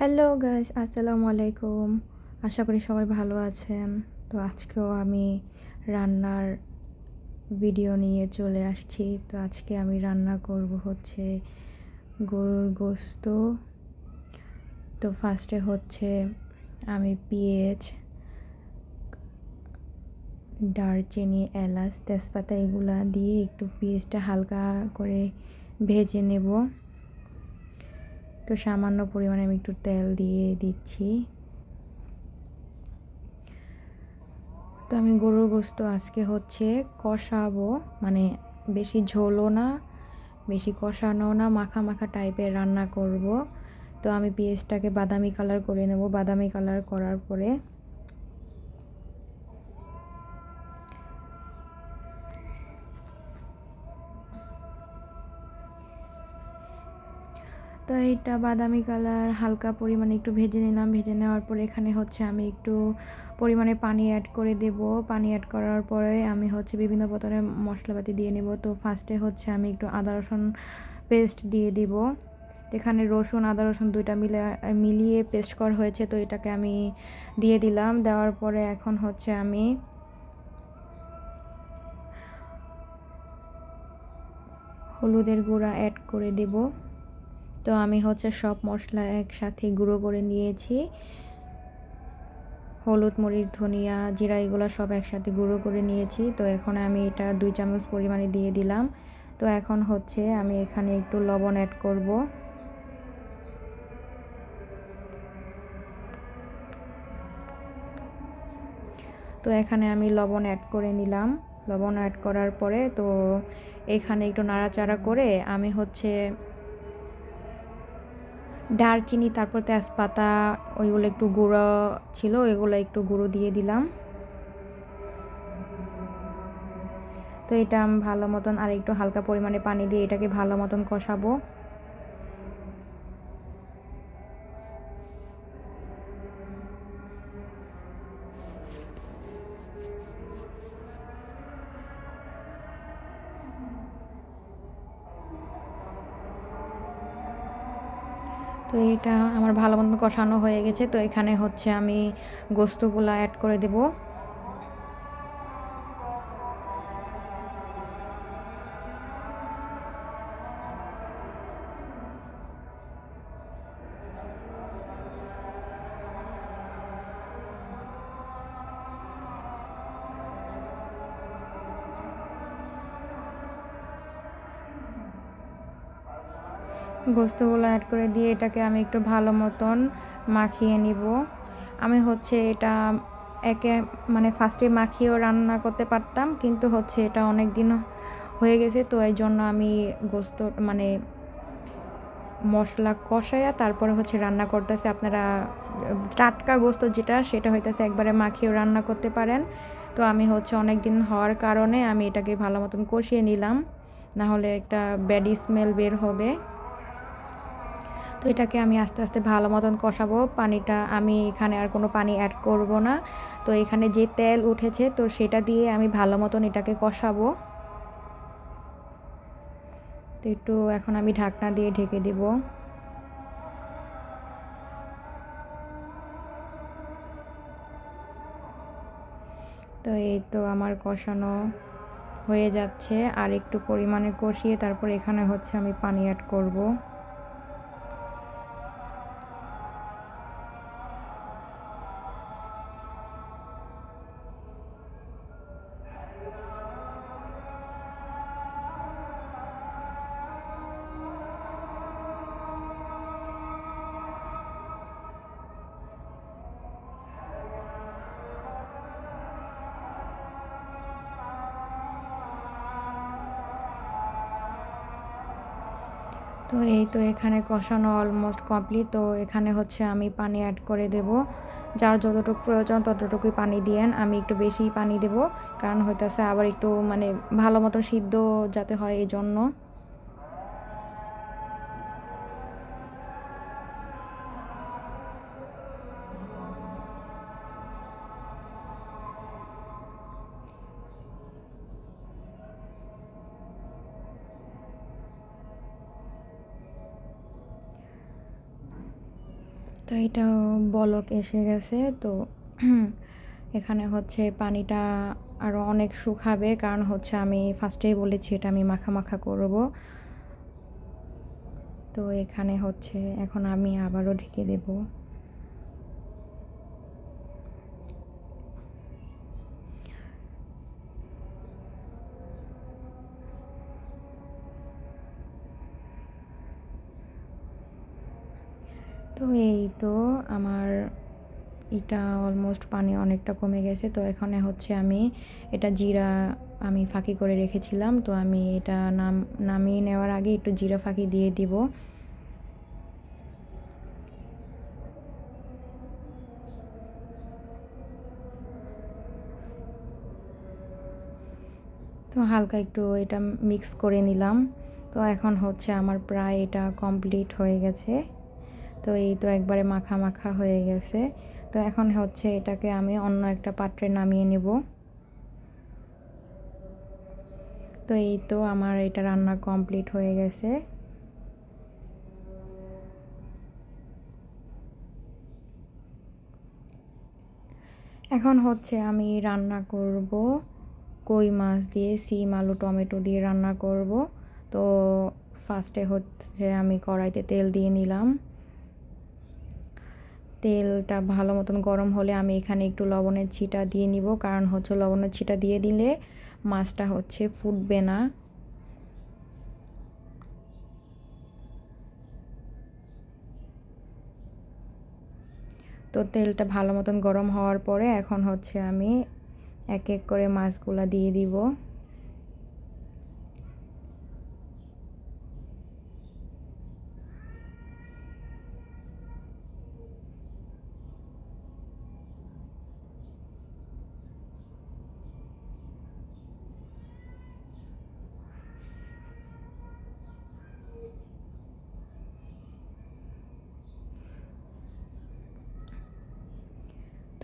Hello guys আসসালামু আলাইকুম আশা করি সবাই ভালো আছেন। তো আজকেও আমি রান্নার ভিডিও নিয়ে চলে আসছি। তো আজকে আমি রান্না করব হচ্ছে গরুর গোস্ত। তো ফার্স্টে হচ্ছে আমি পেঁয়াজ, দারচিনি, এলাচ, তেজপাতা এগুলা দিয়ে একটু পেঁয়াজটা হালকা করে ভেজে নেব। তো সামান্য পরিমাণে আমি একটু তেল দিয়ে দিচ্ছি। তো আমি গরুর গোস্ত আজকে হচ্ছে কষাবো মানে বেশি ঝোলও না, বেশি কষানো না, মাখা মাখা টাইপের রান্না করব। তো আমি পেঁয়াজটাকে বাদামি কালার করে নেব। বাদামি কালার করার পরে তো এইটা বাদামি কালার, হালকা পরিমাণে একটু ভেজে নিলাম। ভেজে নেওয়ার পরে এখানে হচ্ছে আমি একটু পরিমাণে পানি অ্যাড করে দেব। পানি অ্যাড করার পরে আমি হচ্ছে বিভিন্ন প্রকারের মশলাপাতি দিয়ে নেব। তো ফার্স্টে হচ্ছে আমি একটু আদা রসুন পেস্ট দিয়ে দিব। এখানে রসুন, আদা রসুন দুইটা মিলে, মিলিয়ে পেস্ট করা হয়েছে, তো এটাকে আমি দিয়ে দিলাম। দেওয়ার পরে এখন হচ্ছে আমি হলুদের গুঁড়া অ্যাড করে দেবো। তো আমি হচ্ছে সব মশলা একসাথে গুঁড়ো করে নিয়েছি। হলুদ, মরিচ, ধনিয়া, জিরা এগুলো সব একসাথে গুঁড়ো করে নিয়েছি। তো এখন আমি এটা দুই চামচ পরিমাণে দিয়ে দিলাম। তো এখন হচ্ছে আমি এখানে একটু লবণ অ্যাড করব। তো এখানে আমি লবণ অ্যাড করে নিলাম। লবণ অ্যাড করার পরে তো এখানে একটু নাড়াচাড়া করে আমি হচ্ছে দারচিনি, তারপর তেজপাতা, ওইগুলো একটু গুঁড়ো ছিল, ওইগুলো একটু গুঁড়ো দিয়ে দিলাম। তো এটা ভালো মতন আর একটু হালকা পরিমাণে পানি দিয়ে এটাকে ভালো মতন কষাবো। তো এটা আমার ভালো মতন কষানো হয়ে গেছে। তো এখানে হচ্ছে আমি গোস্তগুলো অ্যাড করে দেবো। গোস্তগুলো অ্যাড করে দিয়ে এটাকে আমি একটু ভালো মতন মাখিয়ে নিব। আমি হচ্ছে এটা একে মানে ফার্স্টে মাখিয়েও রান্না করতে পারতাম, কিন্তু হচ্ছে এটা অনেক দিন হয়ে গেছে, তো এই জন্য আমি গোস্ত মানে মশলা কষাইয়া তারপরে হচ্ছে রান্না করতেছে। আপনারা, টাটকা গোস্ত যেটা, সেটা হইতেছে একবারে মাখিয়েও রান্না করতে পারেন। তো আমি হচ্ছে অনেক দিন হওয়ার কারণে আমি এটাকে ভালো মতন কষিয়ে নিলাম। না হলে একটা ব্যাড স্মেল বের হবে। তো এটাকে আমি আস্তে আস্তে ভালো মতন কষাবো। পানিটা আমি এখানে আর কোনো পানি অ্যাড করব না। তো এখানে যে তেল উঠেছে, তো সেটা দিয়ে আমি ভালো মতন এটাকে কষাবো। তো একটু এখন আমি ঢাকনা দিয়ে ঢেকে দেব। তো এই তো আমার কষানো হয়ে যাচ্ছে। আর একটু পরিমাণে কষিয়ে তারপর এখানে হচ্ছে আমি পানি অ্যাড করব। তো এই তো এখানে কষানো অলমোস্ট কমপ্লিট তো এখানে হচ্ছে আমি পানি অ্যাড করে দেব। যার যতটুকু প্রয়োজন ততটুকুই পানি দিয়েন আমি একটু বেশি পানি দেব, কারণ হইতেছে আবার একটু মানে ভালো মতো সিদ্ধ যাতে হয় এই জন্য তো এটা বলক এসে গেছে, তো এখানে হচ্ছে পানিটা আরও অনেক শুকাবে, কারণ হচ্ছে আমি ফার্স্টেই বলেছি এটা আমি মাখা মাখা করব। তো এখানে হচ্ছে এখন আমি আবারও ঢেকে দেব। তো এই তো আমার এটা অলমোস্ট পানি অনেকটা কমে গেছে। তো এখানে হচ্ছে আমি এটা জিরা আমি ফাঁকি করে রেখেছিলাম। তো আমি এটা নাম, নামিয়ে নেওয়ার আগে একটু জিরা ফাঁকি দিয়ে দিব। তো হালকা একটু এটা মিক্স করে নিলাম। তো এখন হচ্ছে আমার প্রায় এটা কমপ্লিট হয়ে গেছে। তো এই তো একবারে মাখা মাখা হয়ে গেছে। তো এখন হচ্ছে এটাকে আমি অন্য একটা পাত্রে নামিয়ে নেব। তো এই তো আমার এটা রান্না কমপ্লিট হয়ে গেছে। এখন হচ্ছে আমি রান্না করব কই মাছ দিয়ে, সিম, আলু, টমেটো দিয়ে রান্না করব। তো ফার্স্টে হচ্ছে আমি কড়াইতে তেল দিয়ে নিলাম। তেলটা ভালো মতন গরম হলে আমি এখানে একটু লবণের ছিটা দিয়ে নিব। কারণ হচ্ছে লবণের ছিটা দিয়ে দিলে মাছটা হচ্ছে ফুটবে না। তো তেলটা ভালো মতন গরম হওয়ার পরে এখন হচ্ছে আমি এক এক করে মাছগুলা দিয়ে দিব।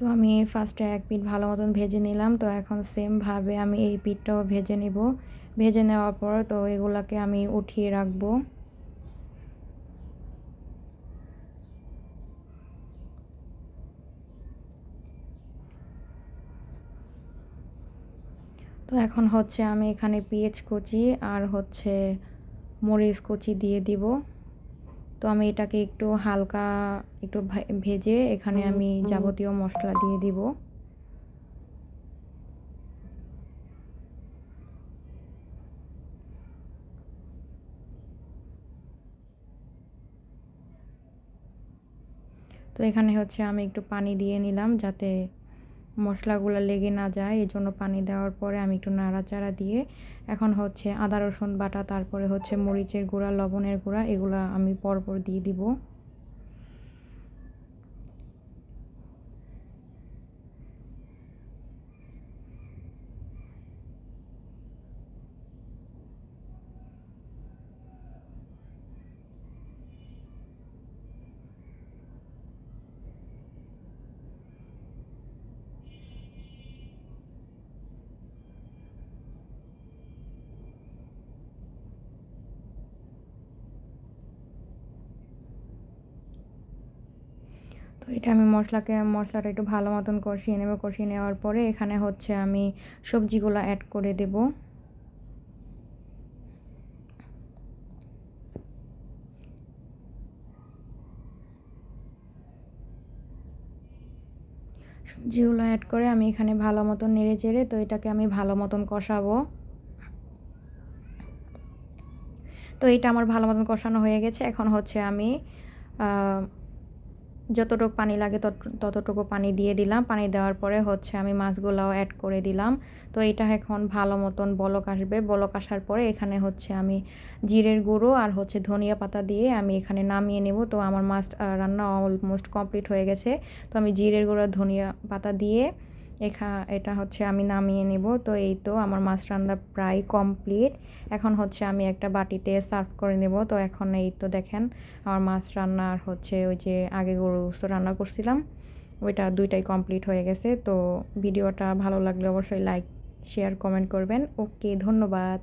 তো আমি ফার্স্টে এক পিঠ ভালো মতন ভেজে নিলাম। তো এখন সেমভাবে আমি এই পিঠটাও ভেজে নিব। ভেজে নেওয়ার পর তো এগুলাকে আমি উঠিয়ে রাখব। তো এখন হচ্ছে আমি এখানে পেঁয়াজ কুচি আর হচ্ছে মরিচ কুচি দিয়ে দিব। তো আমি এটাকে একটু হালকা একটু ভেজে এখানে আমি যাবতীয় মশলা দিয়ে দিব। তো এখানে হচ্ছে আমি একটু পানি দিয়ে নিলাম যাতে মশলাগুলো লেগে না যায় এই জন্য পানি দেওয়ার পরে আমি একটু নাড়াচাড়া দিয়ে এখন হচ্ছে আদা, রসুন বাটা, তারপরে হচ্ছে মরিচের গুঁড়া, লবণের গুঁড়া, এগুলো আমি পরপর দিয়ে দিব। তো এটা আমি মশলাকে, মশলাটা একটু ভালো মতন কষিয়ে নেব। কষিয়ে নেওয়ার পরে এখানে হচ্ছে আমি সবজিগুলো অ্যাড করে দেব। সবজিগুলো অ্যাড করে আমি এখানে ভালো মতন নেড়ে চেড়ে তো এটাকে আমি ভালো মতন কষাবো। তো এটা আমার ভালো মতন কষানো হয়ে গেছে। এখন হচ্ছে আমি যতটুকু পানি লাগে ততটুকু পানি দিয়ে দিলাম। পানি দেওয়ার পরে হচ্ছে আমি মাছগুলাও অ্যাড করে দিলাম। তো এটা এখন ভালো মতন বলক আসবে। বলক আসার পরে এখানে হচ্ছে আমি জিরের গুঁড়ো আর হচ্ছে ধনিয়া পাতা দিয়ে আমি এখানে নামিয়ে নেব। তো আমার মাছ রান্না অলমোস্ট কমপ্লিট হয়ে গেছে। তো আমি জিরের গুঁড়ো ধনিয়া পাতা দিয়ে এখা, এটা হচ্ছে আমি নামিয়ে নিব। তো এই তো আমার মাছ রান্না প্রায় কমপ্লিট। এখন হচ্ছে আমি একটা বাটিতে সার্ভ করে নেব। তো এখন এই তো দেখেন, আমার মাছ রান্নার হচ্ছে ওই যে আগে গরু রান্না করছিলাম, ওইটা দুইটাই কমপ্লিট হয়ে গেছে। তো ভিডিওটা ভালো লাগলে অবশ্যই লাইক, শেয়ার, কমেন্ট করবেন। ওকে, ধন্যবাদ।